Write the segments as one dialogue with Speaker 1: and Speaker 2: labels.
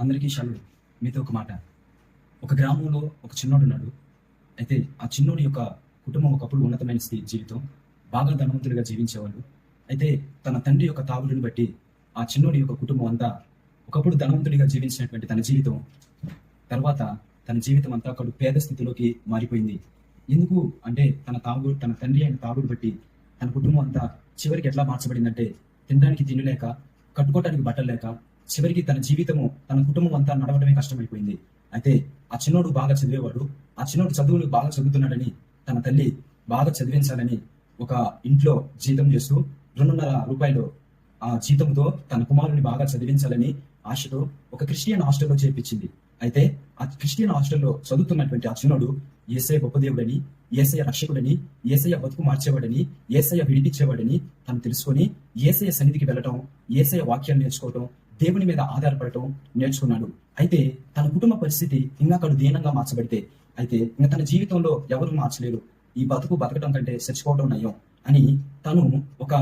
Speaker 1: అందరికీ షాలు. మీతో ఒక మాట. ఒక గ్రామంలో ఒక చిన్నోడు ఉన్నాడు. అయితే ఆ చిన్నోడి యొక్క కుటుంబం ఒకప్పుడు ఉన్నతమైన స్థితి జీవితం బాగా ధనవంతుడిగా జీవించేవాళ్ళు. అయితే తన తండ్రి యొక్క తాగుడుని బట్టి ఆ చిన్నోడి యొక్క కుటుంబం అంతా ఒకప్పుడు ధనవంతుడిగా జీవించినటువంటి తన జీవితం తర్వాత తన జీవితం అంతా అక్కడ పేద స్థితిలోకి మారిపోయింది. ఎందుకు అంటే తన తాగుడు తన తండ్రి అయిన తాగుడు బట్టి తన కుటుంబం అంతా చివరికి ఎట్లా మార్చబడిందంటే తినడానికి తినలేక కట్టుకోవడానికి బట్టలు లేక చివరికి తన జీవితము తన కుటుంబం అంతా నడవడమే కష్టమైపోయింది. అయితే ఆ చిన్నోడు బాగా చదివేవాడు. ఆ చిన్నోడు చదువులు బాగా చదువుతున్నాడని తన తల్లి బాగా చదివించాలని ఒక ఇంట్లో జీతం చేస్తూ రెండున్నర రూపాయలు ఆ జీతంతో తన కుమారుని బాగా చదివించాలని ఆశతో ఒక క్రిస్టియన్ హాస్టల్లో చేర్పించింది. అయితే ఆ క్రిస్టియన్ హాస్టల్లో చదువుతున్నటువంటి ఆ చిన్నోడు ఏసయ గొప్ప దేవుడని ఏసయ రక్షకుడని ఏసయ బతుకు మార్చేవాడని ఏసయ విడిపించేవాడని తను తెలుసుకొని ఏసయ సన్నిధికి వెళ్ళటం ఏసయ వాక్యాలు నేర్చుకోవటం దేవుని మీద ఆధారపడటం నేర్చుకున్నాడు. అయితే తన కుటుంబ పరిస్థితి ఇంకా అక్కడ దీనంగా మార్చబడితే అయితే ఇంకా తన జీవితంలో ఎవరు మార్చలేరు. ఈ బతుకు బతకడం కంటే చచ్చిపోవడం నయం అని తను ఒక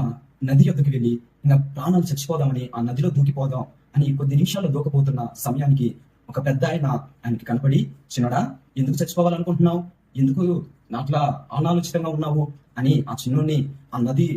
Speaker 1: నది యొక్కకి వెళ్ళి ఇంకా ప్రాణాలు చచ్చిపోదామని ఆ నదిలో దూకిపోదాం అని కొద్ది నిమిషాల్లో దూకపోతున్న సమయానికి ఒక పెద్ద ఆయన ఆయనకి కనపడి చిన్నడా ఎందుకు చచ్చిపోవాలనుకుంటున్నావు? ఎందుకు నాట్లా అనాలోచితంగా ఉన్నావు? అని ఆ చిన్నోడిని ఆ నది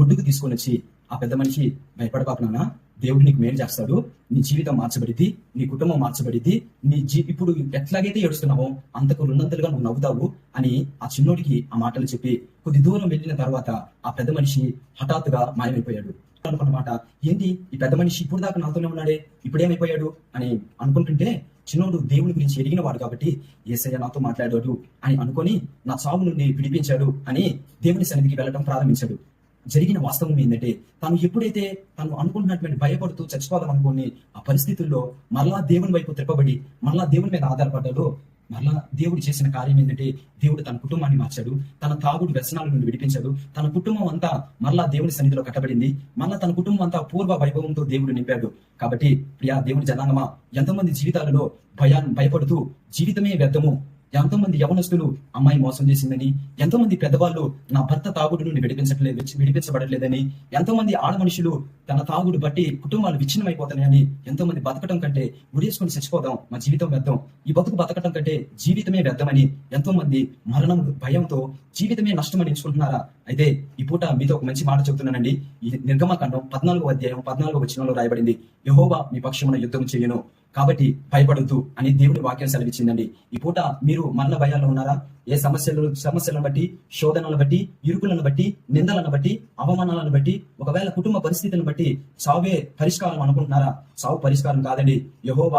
Speaker 1: ఒడ్డుకు తీసుకొని వచ్చి ఆ పెద్ద మనిషి భయపడబాకునా దేవుడు నీకు మేలు చేస్తాడు నీ జీవితం మార్చబడింది నీ కుటుంబం మార్చబడింది నీ జీ ఇప్పుడు ఎట్లాగైతే ఏడుస్తున్నావో అంతకు రెండంతలుగా నువ్వు నవ్వుతావు అని ఆ చిన్నోడికి ఆ మాటలు చెప్పి కొద్ది దూరం వెళ్ళిన తర్వాత ఆ పెద్ద మనిషి హఠాత్తుగా మాయమైపోయాడు. అనుకున్నమాట ఏంటి ఈ పెద్ద మనిషి ఇప్పుడు దాకా నాతోనే ఉన్నాడే? ఇప్పుడేమైపోయాడు అని అనుకుంటుంటే చిన్నోడు దేవుని గురించి ఎరిగిన వాడు కాబట్టి ఏసయ్య నాతో మాట్లాడాడు అని అనుకొని నా చావు నుండి విడిపించాడు అని దేవుని సన్నిధికి వెళ్ళడం ప్రారంభించాడు. జరిగిన వాస్తవం ఏంటంటే తను ఎప్పుడైతే తను అనుకుంటున్నటువంటి భయపడుతూ చచ్చిపోదాం అనుకుని ఆ పరిస్థితుల్లో మరలా దేవుని వైపు త్రిప్పబడి మరలా దేవుని మీద ఆధారపడ్డాడో మరలా దేవుడు చేసిన కార్యం ఏంటంటే దేవుడు తన కుటుంబాన్ని మార్చాడు తన తాగుడు వ్యసనాల నుండి విడిపించాడు తన కుటుంబం అంతా మరలా దేవుని సన్నిధిలో కట్టబడింది మరలా తన కుటుంబం అంతా పూర్వ వైభవంతో దేవుడు నింపాడు. కాబట్టి ప్రియా దేవుని జనాంగమా ఎంతమంది జీవితాలలో భయాన్ని భయపడుతూ జీవితమే వ్యర్థము. ఎంతో మంది యవనస్తులు అమ్మాయి మోసం చేసిందని ఎంతో మంది పెద్దవాళ్ళు నా భర్త తాగుడు నుండి విడిపించట్లేదు విడిపించబడలేదని ఎంతోమంది ఆడ మనుషులు తన తాగుడు బట్టి కుటుంబాలు విచ్ఛిన్నమైపోతున్నాయని ఎంతోమంది బతకటం కంటే ఉడేసుకొని చచ్చిపోదాం మా జీవితం వ్యర్థం. ఈ బతుకు బతకటం కంటే జీవితమే వ్యర్థమని ఎంతో మంది మరణం భయంతో జీవితమే నష్టమని ఎంచుకుంటున్నారా అయితే ఈ పూట మీతో ఒక మంచి మాట చెబుతున్నానండి. ఈ నిర్గమకాండం పద్నాలుగో అధ్యాయం పద్నాలుగో వచనంలో రాయబడింది. యహోవా మీ పక్షమున యుద్ధం చేయను. కాబట్టి భయపడద్దు అని దేవుడి వాక్యం సెలవిచ్చిందండి. ఈ పూట మీరు మరణ భయాల్లో ఉన్నారా? ఏ సమస్యలు సమస్యలను బట్టి శోధనలను బట్టి ఇరుకులను బట్టి నిందలను బట్టి అవమానాలను బట్టి ఒకవేళ కుటుంబ పరిస్థితిని బట్టి సావే పరిష్కారం అనుకుంటున్నారా? సావు పరిష్కారం కాదండి. యహోవా